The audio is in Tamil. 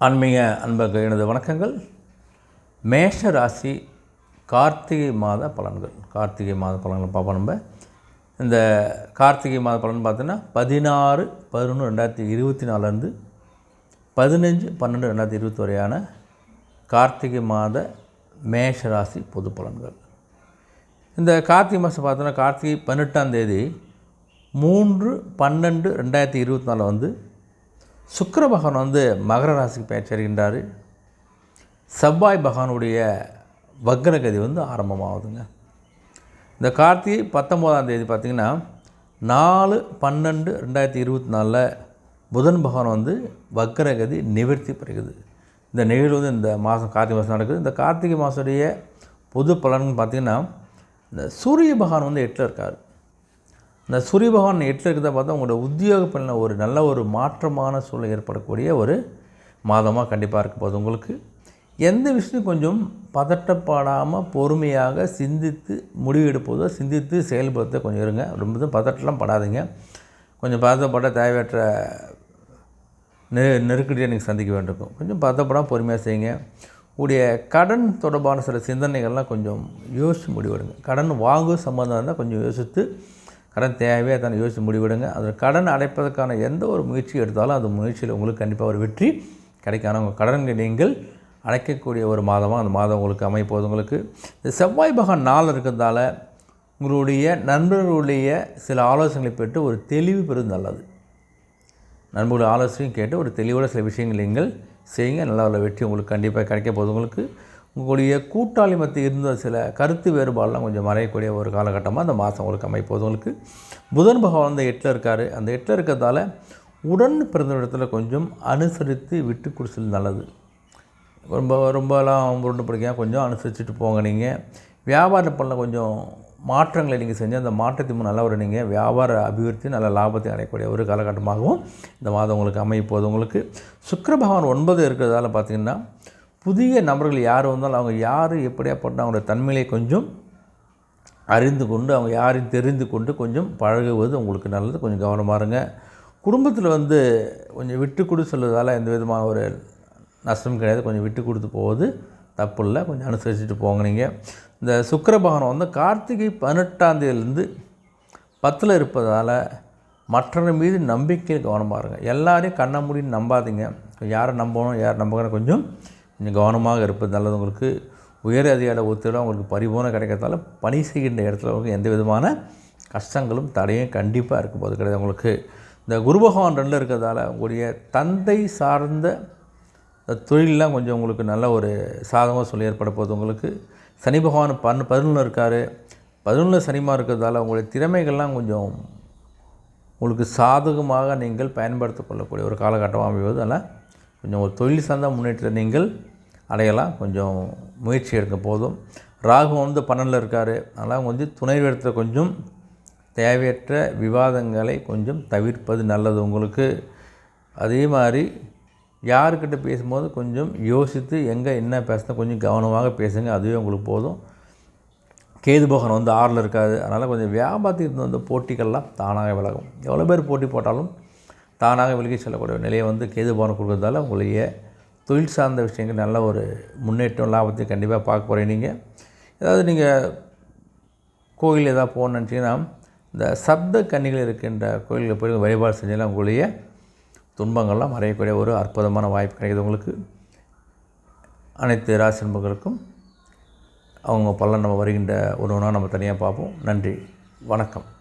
ஆன்மீக அன்பர்கள் எனது வணக்கங்கள். மேஷ ராசி கார்த்திகை மாத பலன்கள். கார்த்திகை மாத பலன்கள் பார்ப்போம் நம்ம. இந்த கார்த்திகை மாத பலன் பார்த்தோன்னா பதினாறு பதினொன்று ரெண்டாயிரத்தி இருபத்தி நாலுலேருந்து பதினஞ்சு பன்னெண்டு ரெண்டாயிரத்தி இருபத்தி வரையான கார்த்திகை மாத மேஷ ராசி பொது பலன்கள். இந்த கார்த்திகை மாதம் பார்த்தோன்னா கார்த்திகை பதினெட்டாம் தேதி மூன்று பன்னெண்டு ரெண்டாயிரத்தி இருபத்தி நாலில் வந்து சுக்கர பகவான் வந்து மகர ராசிக்கு பெயர்ச்சிருக்கின்றார் செவ்வாய் பகவானுடைய வக்ரகதி வந்து ஆரம்பமாகுதுங்க. இந்த கார்த்திகை பத்தொம்போதாம் தேதி பார்த்திங்கன்னா நாலு பன்னெண்டு ரெண்டாயிரத்தி இருபத்தி நாலில் புதன் பகவான் வந்து வக்ரகதி நிவர்த்தி பெறுகிறது. இந்த நிகழ்வு வந்து இந்த மாதம் கார்த்திகை மாதம் நடக்குது. இந்த கார்த்திகை மாதத்துடைய பொது பலன் பார்த்திங்கன்னா இந்த சூரிய பகவான் வந்து எட்டில் இருக்கார். இந்த சூரிய பகவான் எட்டில் இருக்கிறத பார்த்தா உங்களோட உத்தியோக பலனில் ஒரு நல்ல ஒரு மாற்றமான சூழ்நிலை ஏற்படக்கூடிய ஒரு மாதமாக கண்டிப்பாக இருக்க போகுது உங்களுக்கு. எந்த விஷயம் கொஞ்சம் பதட்டப்படாமல் பொறுமையாக சிந்தித்து முடிவு எடுப்பதோ சிந்தித்து செயல்படுத்த கொஞ்சம் இருங்க. ரொம்ப பதட்டலாம் படாதீங்க. கொஞ்சம் பதட்டப்பட தேவையற்ற நெ நெருக்கடியை நீங்கள் சந்திக்க வேண்டியிருக்கும். கொஞ்சம் பதப்படாமல் பொறுமையாக செய்யுங்க. உடைய கடன் தொடர்பான சில சிந்தனைகள்லாம் கொஞ்சம் யோசித்து முடிவெடுங்க. கடன் வாங்கும் சம்மந்தம் இருந்தால் கொஞ்சம் யோசித்து கடன் தேவையாக தன்னை யோசித்து முடிவிடுங்க. அதில் கடன் அடைப்பதற்கான எந்த ஒரு முயற்சி எடுத்தாலும் அந்த முயற்சியில் உங்களுக்கு கண்டிப்பாக ஒரு வெற்றி கிடைக்கான உங்கள் கடன்களை நீங்கள் அடைக்கக்கூடிய ஒரு மாதமாக அந்த மாதம் உங்களுக்கு அமைப்போது உங்களுக்கு. இந்த செவ்வாய் பகவான் நாள் இருக்கிறதால உங்களுடைய நண்பர்களுடைய சில ஆலோசனைகளை பெற்று ஒரு தெளிவு பெறுவது நல்லது. நண்பர்களுடைய ஆலோசனையும் கேட்டு ஒரு தெளிவோட சில விஷயங்கள் நீங்கள் செய்யுங்க. நல்ல ஒரு வெற்றி உங்களுக்கு கண்டிப்பாக கிடைக்க போகுது உங்களுக்கு. உங்களுடைய கூட்டாளி மத்திய இருந்த சில கருத்து வேறுபாடெலாம் கொஞ்சம் மறையக்கூடிய ஒரு காலகட்டமாக அந்த மாதம் உங்களுக்கு அமைப்போது. உங்களுக்கு புதன் பகவான் அந்த எட்டில் இருக்கார். அந்த எட்டில் இருக்கிறதால உடன் பிறந்த இடத்துல கொஞ்சம் அனுசரித்து விட்டு கொடுத்தல் நல்லது. ரொம்ப ரொம்பலாம் உருண்டு பிடிக்காம கொஞ்சம் அனுசரிச்சுட்டு போங்க நீங்கள் வியாபார பண்ண கொஞ்சம் மாற்றங்களை நீங்கள் செஞ்சு அந்த மாற்றத்தின் நல்ல ஒரு நீங்கள் வியாபார அபிவிருத்தி நல்ல லாபத்தை அடையக்கூடிய ஒரு காலகட்டமாகவும் இந்த மாதம் உங்களுக்கு அமைய போகுது உங்களுக்கு சுக்கர பகவான் ஒன்பது இருக்கிறதால பார்த்திங்கன்னா புதிய நபர்கள் யார் வந்தாலும் அவங்க யார் எப்படியாப்பட்ட அவங்களோட தன்மையை கொஞ்சம் அறிந்து கொண்டு அவங்க யாரையும் தெரிந்து கொண்டு கொஞ்சம் பழகுவது உங்களுக்கு நல்லது. கொஞ்சம் கவனமாக இருங்க. குடும்பத்தில் வந்து கொஞ்சம் விட்டு கொடு சொல்வதால் எந்த விதமான ஒரு நஷ்டம் கிடையாது. கொஞ்சம் விட்டு கொடுத்து போவது தப்பு இல்லை கொஞ்சம் அனுசரிச்சுட்டு போங்க நீங்கள் இந்த சுக்கிர பகவான் வந்து கார்த்திகை பதினெட்டாம் தேதியிலேருந்து பத்தில் இருப்பதால் மற்றவர் மீது நம்பிக்கையில் கவனமாக இருங்க. எல்லாரையும் கண்ண முடின்னு நம்பாதீங்க. யாரை நம்பணும் யார் நம்பணும் கொஞ்சம் கொஞ்சம் கவனமாக இருப்பது நல்லது. உங்களுக்கு உயர் அதிகார ஒத்துழைப்பு உங்களுக்கு பரிபூர்ணம் கிடைக்கிறதால பணி செய்கின்ற இடத்துல உங்களுக்கு எந்த விதமான கஷ்டங்களும் தடையும் கண்டிப்பாக இருக்கும் போது கிடையாது. உங்களுக்கு இந்த குரு பகவான் ரெண்டில் இருக்கிறதால உங்களுடைய தந்தை சார்ந்த தொழிலெலாம் கொஞ்சம் உங்களுக்கு நல்ல ஒரு சாதகமாக சொல்லி ஏற்பட போகுது. உங்களுக்கு சனி பகவான் பன் பதினொன்று இருக்கார். பதினொன்று சனிமாக இருக்கிறதால உங்களுடைய திறமைகள்லாம் கொஞ்சம் உங்களுக்கு சாதகமாக நீங்கள் பயன்படுத்தி கொள்ளக்கூடிய ஒரு காலகட்டமாக அமைவதால் கொஞ்சம் ஒரு தொழில் சார்ந்த முன்னேற்றத்தை நீங்கள் அடையலாம். கொஞ்சம் முயற்சி எடுக்க போதும். ராகு வந்து பன்னெண்டில் இருக்கார். அதனால் வந்து துணை இடத்துல கொஞ்சம் தேவையற்ற விவாதங்களை கொஞ்சம் தவிர்ப்பது நல்லது உங்களுக்கு. அதே மாதிரி யாருக்கிட்ட பேசும்போது கொஞ்சம் யோசித்து எங்கே என்ன பேசுனா கொஞ்சம் கவனமாக பேசுங்க. அதுவே உங்களுக்கு போதும். கேது பகவான் வந்து ஆறில் இருக்காது அதனால் கொஞ்சம் வியாபாரத்துக்கு வந்து போட்டிகள்லாம் தானாக விலகும். எவ்வளோ பேர் போட்டி போட்டாலும் தானாக விலகி செல்லக்கூடிய நிலையை வந்து கேதுபானம் கொடுக்கறதால உங்களுடைய தொழில் சார்ந்த விஷயங்கள் நல்ல ஒரு முன்னேற்றம் லாபத்தையும் கண்டிப்பாக பார்க்க போகிறேன் நீங்கள் ஏதாவது நீங்கள் கோயில் எதாவது போகணுன்னு நினச்சிங்கன்னா இந்த சப்த கன்னிகள் இருக்கின்ற கோயிலில் போய் வழிபாடு செஞ்சாலும் உங்களுடைய துன்பங்கள்லாம் மறையக்கூடிய ஒரு அற்புதமான வாய்ப்பு கிடைக்குது உங்களுக்கு. அனைத்து ராசி நண்பர்களுக்கும் அவங்க பலன் நம்ம வருகின்ற ஒன்று ஒன்றா நம்ம தனியாக பார்ப்போம். நன்றி. வணக்கம்.